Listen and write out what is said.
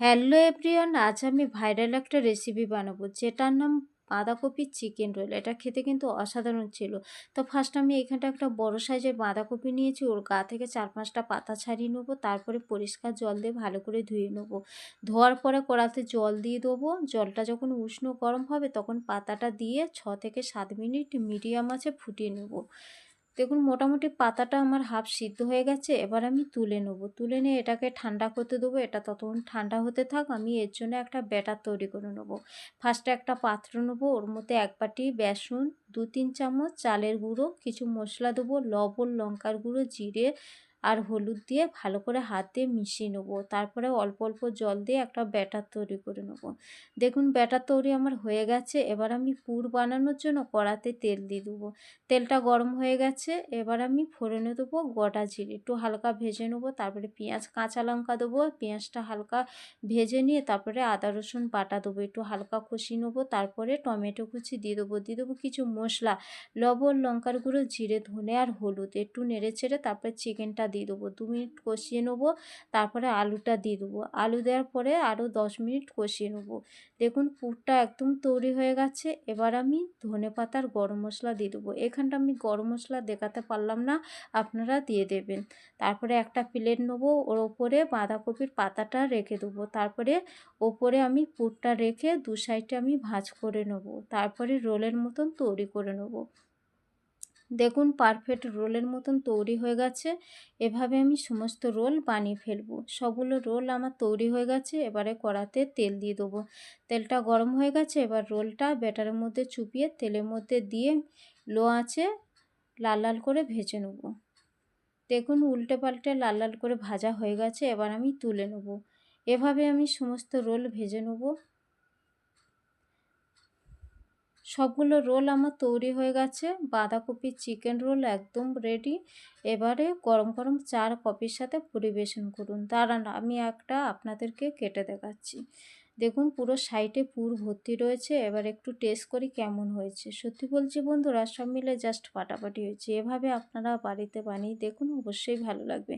Hello everyone, আজ আমি viral একটা রেসিপি বানাবো, যেটার নাম বাঁধাকপির চিকেন রোল এটা খেতে কিন্তু অসাধারণ ছিল। তো ফার্স্ট আমি এখানটা একটা বড় সাইজের বাঁধাকপি নিয়েছি, ওর গা থেকে চার পাঁচটা পাতা ছাড়িয়ে নেব, তারপরে পরিষ্কার জল দিয়ে ভালো করে ধুয়ে নেব। ধোয়ার পরে কড়াতে জল দিয়ে দেবো, জলটা যখন উষ্ণ গরম হবে তখন পাতাটা দিয়ে ছ থেকে সাত মিনিট মিডিয়াম আছে ফুটিয়ে নেব। দেখুন, মোটামুটি পাতাটা আমার হাফ সিদ্ধ হয়ে গেছে, এবার আমি তুলে নেব। তুলে নিয়ে এটাকে ঠান্ডা করতে দেবো, এটা ততক্ষণ ঠান্ডা হতে থাক, আমি এর জন্য একটা ব্যাটার তৈরি করে নেব। ফার্স্টে একটা পাত্র নেব, ওর মধ্যে এক বাটি বেসন দু তিন চামচ চালের গুঁড়ো, কিছু মশলা দেবো, লবণ, লঙ্কার গুঁড়ো, জিরে আর হলুদ দিয়ে ভালো করে হাত দিয়ে মিশিয়ে নেব। তারপরে অল্প অল্প জল দিয়ে একটা ব্যাটার তৈরি করে নেব। দেখুন, ব্যাটার তৈরি আমার হয়ে গেছে। এবার আমি পুর বানানোর জন্য কড়াতে তেল দিয়ে দেবো। তেলটা গরম হয়ে গেছে। এবার আমি ফোড়নে দেবো গোটা জিরে। একটু হালকা ভেজে নেব। তারপরে পেঁয়াজ, কাঁচা লঙ্কা দেবো। পেঁয়াজটা হালকা ভেজে নিয়ে তারপরে আদা, রসুন বাটা দেবো। একটু হালকা কষিয়ে নেব। তারপরে টমেটো কুচি দিয়ে দেবো। দিয়ে দেবো কিছু মশলা। লবণ, লঙ্কার গুঁড়ো, জিরে, ধনে আর হলুদ। একটু নেড়ে ছেড়ে তারপরে চিকেনটা দিয়ে দেবো। দু মিনিট কষিয়ে নেব, তারপরে আলুটা দিয়ে দেবো। আলু দেওয়ার পরে আরও দশ মিনিট কষিয়ে নেব। দেখুন পুরটা একদম তৈরি হয়ে গেছে। এবার আমি ধনে পাতার গরম মশলা দিয়ে দেবো। এখানটা আমি গরম মশলা দেখাতে পারলাম না, আপনারা দিয়ে দেবেন। তারপরে একটা প্লেট নেব, ওর ওপরে বাঁধাকপির পাতাটা রেখে দেবো। তারপরে ওপরে আমি পুরটা রেখে দু সাইডে আমি ভাজ করে নেব। তারপরে রোলের মতন তৈরি করে নেব। দেখুন পারফেক্ট রোলের মতন তৈরি হয়ে গেছে। এভাবে আমি সমস্ত রোল বানিয়ে ফেলব। সবগুলো রোল আমার তৈরি হয়ে গেছে, এবারে কড়াতে তেল দিয়ে দেবো। তেলটা গরম হয়ে গেছে, এবার রোলটা ব্যাটারের মধ্যে চুপিয়ে তেলের মধ্যে দিয়ে লো আছে লাল লাল করে ভেজে নেব। দেখুন, উল্টে পাল্টে লাল লাল করে ভাজা হয়ে গেছে, এবার আমি তুলে নেব। এভাবে আমি সমস্ত রোল ভেজে নেব। সবগুলো রোল আমার তৈরি হয়ে গেছে। বাঁধাকপির চিকেন রোল একদম রেডি এবারে গরম গরম চার কপির সাথে পরিবেশন করুন। দাঁড়ান, আমি একটা আপনাদেরকে কেটে দেখাচ্ছি। দেখুন, পুরো সাইডে পুর ভর্তি রয়েছে। এবার একটু টেস্ট করি কেমন হয়েছে। সত্যি বলছি বন্ধুরা, সব মিলে জাস্ট ফাটাফাটি হয়েছে। এভাবে আপনারা বাড়িতে বানিয়ে দেখুন, অবশ্যই ভালো লাগবে।